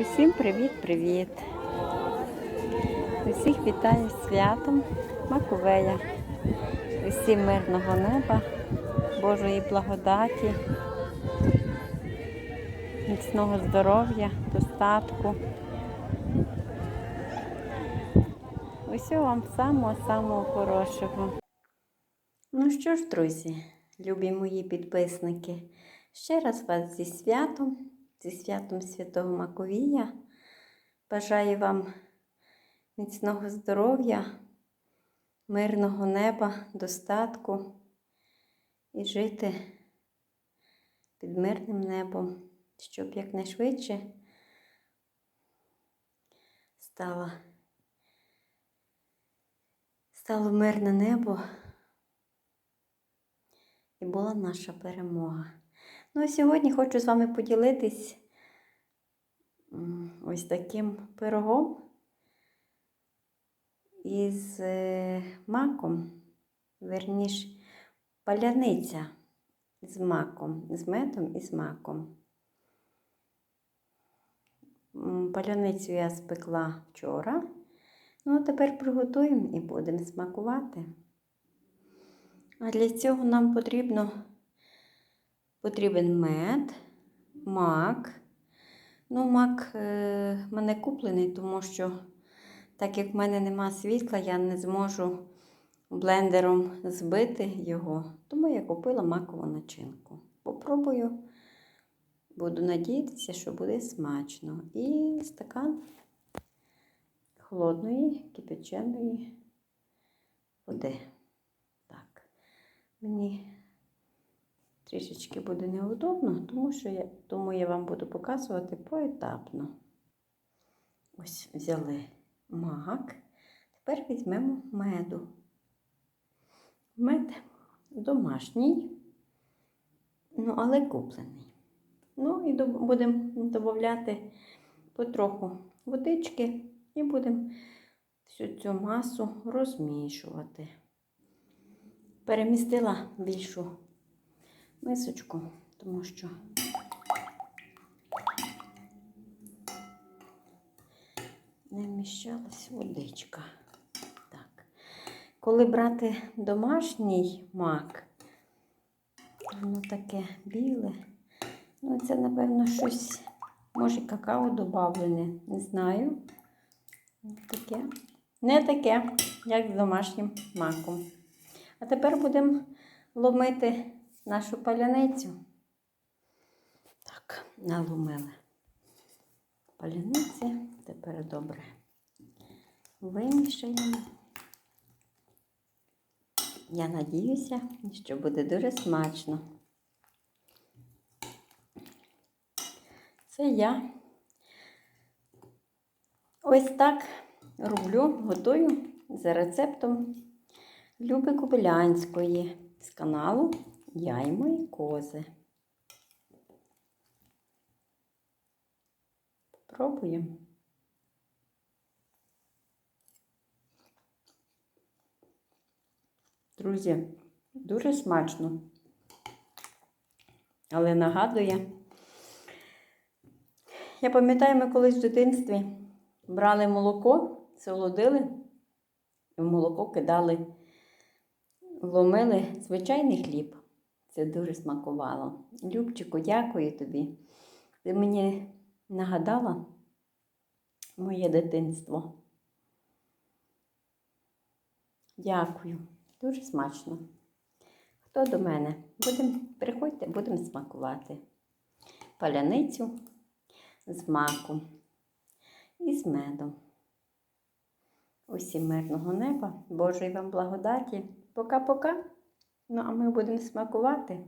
Усім привіт-привіт! Усіх вітаю з святом Маковея. Усім мирного неба, Божої благодаті, міцного здоров'я, достатку. Усього вам самого-самого хорошого. Ну що ж, друзі, любі мої підписники, ще раз вас зі святом, зі святом Святого Маковія. Бажаю вам міцного здоров'я, мирного неба, достатку і жити під мирним небом, щоб якнайшвидше стало, стало мирне небо і була наша перемога. Ну, сьогодні хочу з вами поділитись ось таким пирогом із е, маком, верніш, паляниця з маком, з медом і з маком. Паляницю я спекла вчора. Ну, а тепер приготуємо і будемо смакувати. А для цього нам потрібно потрібен мед, мак. Ну, мак е, мене куплений, тому що, так як в мене нема світла, я не зможу блендером збити його. Тому я купила макову начинку. Попробую, буду надіятися, що буде смачно. І стакан холодної, кипяченої води. Так, мені трішечки буде неудобно, тому що я, тому я вам буду показувати поетапно. Ось взяли мак. Тепер візьмемо меду. Мед домашній, ну, але куплений. Ну і будемо додати потроху водички і будемо всю цю масу розмішувати. Перемістила більшу мисочку, тому що не вміщалась водичка. Так. Коли брати домашній мак, воно таке біле, ну це, напевно, щось, може, какао додавлене, не знаю. Таке. Не таке, як з домашнім маком. А тепер будемо ломити нашу паляницю. Так, наломили паляниці. Тепер добре вимішаємо. Я надіюся, що буде дуже смачно. Це я ось так роблю, готую за рецептом Люби Кобилянської з каналу Я і кози. Попробуємо. Друзі, дуже смачно, але нагадує. Я пам'ятаю, ми колись в дитинстві брали молоко, солодили, і в молоко кидали, ломили звичайний хліб. Це дуже смакувало. Любчику, дякую тобі. Ти мені нагадала моє дитинство. Дякую. Дуже смачно. Хто до мене? Будем, приходьте, будемо смакувати. Паляницю з маком і з медом. Усім мирного неба, Божої вам благодаті. Пока-пока. Ну, а ми будемо смакувати.